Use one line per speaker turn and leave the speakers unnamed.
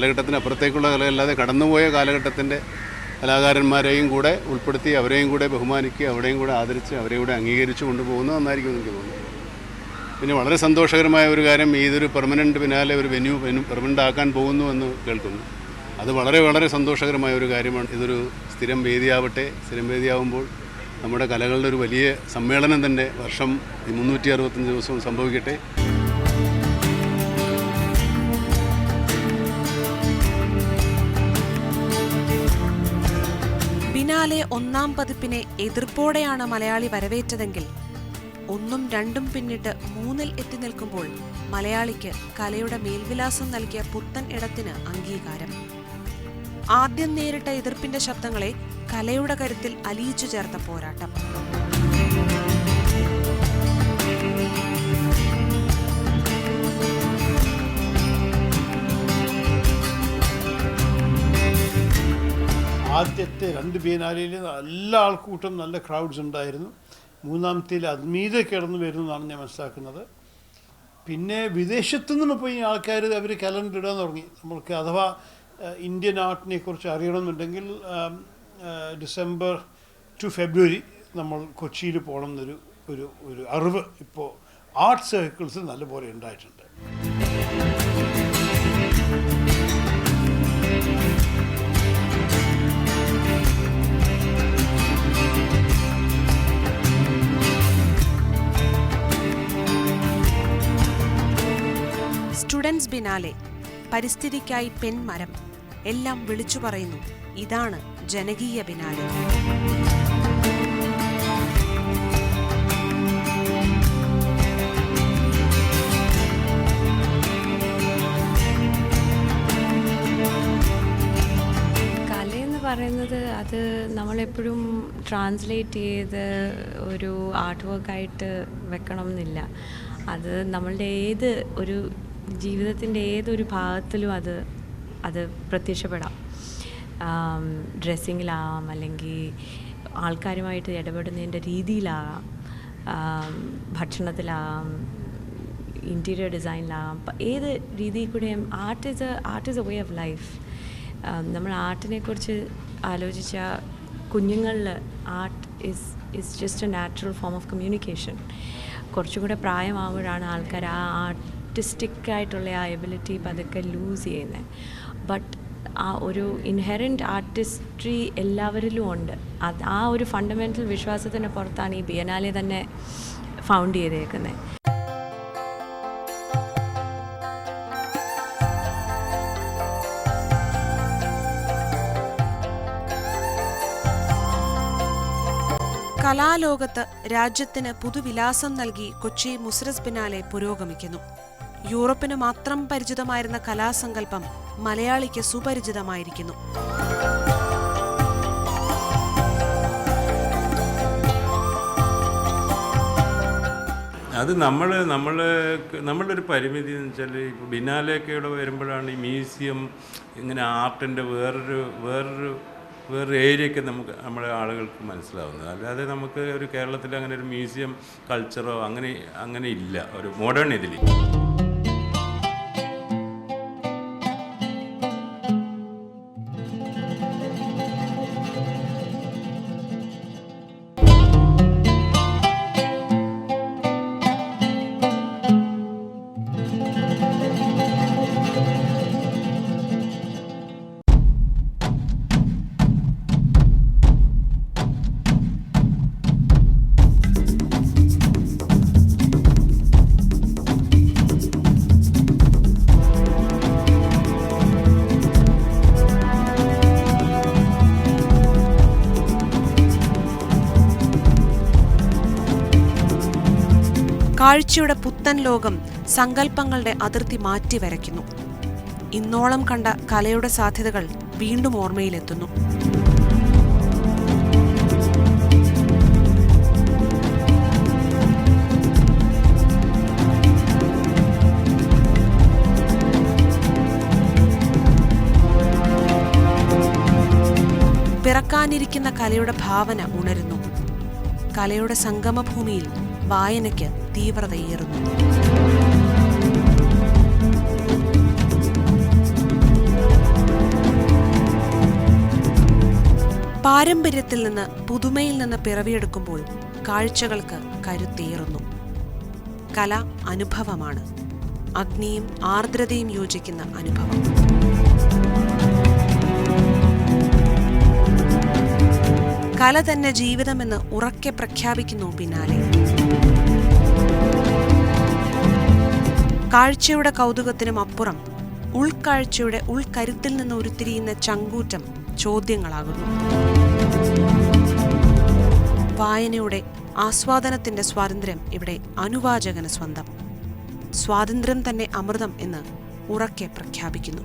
കാലഘട്ടത്തിന് അപ്പുറത്തേക്കുള്ള കലയല്ലാതെ കടന്നുപോയ കാലഘട്ടത്തിന്റെ കലാകാരന്മാരെയും കൂടെ ഉൾപ്പെടുത്തി അവരെയും കൂടെ ബഹുമാനിക്കുക അവരെയും കൂടെ ആദരിച്ച് അവരെയും കൂടെ അംഗീകരിച്ച് കൊണ്ടുപോകുന്നത് നന്നായിരിക്കും എനിക്ക് തോന്നുന്നു. പിന്നെ വളരെ സന്തോഷകരമായ ഒരു കാര്യം ഇതൊരു പെർമനന്റ് പിന്നാലെ ഒരു വെന്യൂ പെർമനന്റ് ആക്കാൻ പോകുന്നു എന്ന് കേൾക്കുന്നു. അത് വളരെ വളരെ സന്തോഷകരമായ ഒരു കാര്യമാണ്. ഇതൊരു സ്ഥിരം വേദിയാവട്ടെ സ്ഥിരം വേദിയാവുമ്പോൾ നമ്മുടെ കലകളുടെ ഒരു വലിയ സമ്മേളനം തന്നെ വർഷം മുന്നൂറ്റി അറുപത്തഞ്ച് ദിവസവും സംഭവിക്കട്ടെ.
ബിനാലെ ഒന്നാം പതിപ്പിനെ എതിർപ്പോടെയാണ് മലയാളി വരവേറ്റതെങ്കിൽ ഒന്നും രണ്ടും പിന്നിട്ട് മൂന്നിൽ എത്തി നിൽക്കുമ്പോൾ മലയാളിക്ക് കലയുടെ മേൽവിലാസം നൽകിയ പുത്തൻ ഇടത്തിന് അംഗീകാരം. ആദ്യം നേരിട്ട എതിർപ്പിന്റെ ശബ്ദങ്ങളെ കലയുടെ കരുത്തിൽ അലിയിച്ചു ചേർത്ത പോരാട്ടം.
ആദ്യത്തെ രണ്ട് ബിയനാലയിൽ നല്ല ആൾക്കൂട്ടം നല്ല ക്രൗഡ്സ് ഉണ്ടായിരുന്നു. മൂന്നാമത്തേൽ അദ്മീത കിടന്നു വരുന്നതാണ് ഞാൻ മനസ്സിലാക്കുന്നത്. പിന്നെ വിദേശത്തു നിന്ന് പോയി ആൾക്കാർ അവർ കലണ്ടർ ഇടാൻ തുടങ്ങി. നമ്മൾക്ക് അഥവാ ഇന്ത്യൻ ആർട്ടിനെ കുറിച്ച് അറിയണമെന്നുണ്ടെങ്കിൽ ഡിസംബർ ടു ഫെബ്രുവരി നമ്മൾ കൊച്ചിയിൽ പോകണം എന്നൊരു ഒരു ഒരു അറിവ് ഇപ്പോൾ ആർട്ട് സർക്കിൾസ് നല്ലപോലെ ഉണ്ടായിട്ടുണ്ട്.
Students biennale. പരിസ്ഥിതിക്കായി പെൺമരം. എല്ലാം വിളിച്ചു പറയുന്നു. ഇതാണ് ജനകീയ ബിനാലെ.
പറയുന്നത് അത് നമ്മളെപ്പോഴും ട്രാൻസ്ലേറ്റ് ചെയ്ത് ഒരു ആർട്ട് വർക്കായിട്ട് വെക്കണം എന്നില്ല അത് നമ്മളുടെ ഏത് ഒരു ജീവിതത്തിന്റെ ഏതൊരു ഭാഗത്തിലും അത് അത് പ്രത്യക്ഷപ്പെടാം. ഡ്രസ്സിങ്ങിലാവാം അല്ലെങ്കിൽ ആൾക്കാരുമായിട്ട് ഇടപെടുന്നതിന്റെ രീതിയിലാകാം ഭക്ഷണത്തിലാകാം ഇന്റീരിയർ ഡിസൈനിലാകാം ഏത് രീതിയിൽ കൂടെയും art is art is a way of life. നമ്മൾ ആർട്ടിനെക്കുറിച്ച് ആലോചിച്ച കുഞ്ഞുങ്ങളിൽ art is is just a natural form of communication. കുറച്ചും കൂടെ പ്രായമാകുമ്പോഴാണ് ആൾക്കാർ ആ ആർട്ടിസ്റ്റിക് ആയിട്ടുള്ള ആ എബിലിറ്റി പതുക്കെ ലൂസ് ചെയ്യുന്നത് ബട്ട് ആ ഒരു ഇൻഹെറന്റ് ആർട്ടിസ്ട്രി എല്ലാവരിലും ഉണ്ട്. അത് ആ ഒരു ഫണ്ടമെന്റൽ വിശ്വാസത്തിന് പുറത്താണ് ഈ ബിയനാലെ തന്നെ ഫൗണ്ട് ചെയ്തേക്കുന്നത്
കലാലോകത്ത് രാജ്യത്തിന് പുതുവിലാസം നൽകി കൊച്ചി മുസ്രസ് ബിനാലെ പുരോഗമിക്കുന്നു. യൂറോപ്പിന് മാത്രം പരിചിതമായിരുന്ന കലാസങ്കല്പം മലയാളിക്ക് സുപരിചിതമായിരിക്കുന്നു.
അത് നമ്മൾ നമ്മൾ നമ്മളുടെ ഒരു പരിമിതി എന്ന് വെച്ചാൽ ഇപ്പോൾ ബിനാലെയൊക്കെ ഇവിടെ വരുമ്പോഴാണ് ഈ മ്യൂസിയം ഇങ്ങനെ ആർട്ടിന്റെ വേറൊരു വേറൊരു വേറൊരു ഏരിയയൊക്കെ നമുക്ക് നമ്മുടെ ആളുകൾക്ക് മനസ്സിലാവുന്നത്. അല്ലാതെ നമുക്ക് ഒരു കേരളത്തിൽ അങ്ങനെ ഒരു മ്യൂസിയം കൾച്ചറോ അങ്ങനെ അങ്ങനെ ഇല്ല. ഒരു മോഡേൺ ഇതിൽ
കാഴ്ചയുടെ പുത്തൻ ലോകം സങ്കല്പങ്ങളുടെ അതിർത്തി മാറ്റി വരയ്ക്കുന്നു. ഇന്നോളം കണ്ട കലയുടെ സാധ്യതകൾ വീണ്ടും ഓർമ്മയിലെത്തുന്നു. പിറക്കാനിരിക്കുന്ന കലയുടെ ഭാവന ഉണരുന്നു. കലയുടെ സംഗമഭൂമിയിൽ വായനയ്ക്ക് തീവ്രതയേറുന്നു. പാരമ്പര്യത്തിൽ നിന്ന് പുതുമയിൽ നിന്ന് പിറവിയെടുക്കുമ്പോൾ കാഴ്ചകൾക്ക് കരുത്തേറുന്നു. കല അനുഭവമാണ്. അഗ്നിയും ആർദ്രതയും യോജിക്കുന്ന അനുഭവം. കല തന്നെ ജീവിതമെന്ന് ഉറക്കെ പ്രഖ്യാപിക്കുന്നു പിന്നാലെ. കാഴ്ചയുടെ കൗതുകത്തിനും അപ്പുറം ഉൾക്കാഴ്ചയുടെ ഉൾക്കരുത്തിൽ നിന്ന് ഉരുത്തിരിയുന്ന ചങ്കൂറ്റം ചോദ്യങ്ങളാകുന്നു. വായനയുടെ ആസ്വാദനത്തിന്റെ സ്വാതന്ത്ര്യം ഇവിടെ അനുവാചകന് സ്വന്തം. സ്വാതന്ത്ര്യം തന്നെ അമൃതം എന്ന് ഉറക്കെ പ്രഖ്യാപിക്കുന്നു.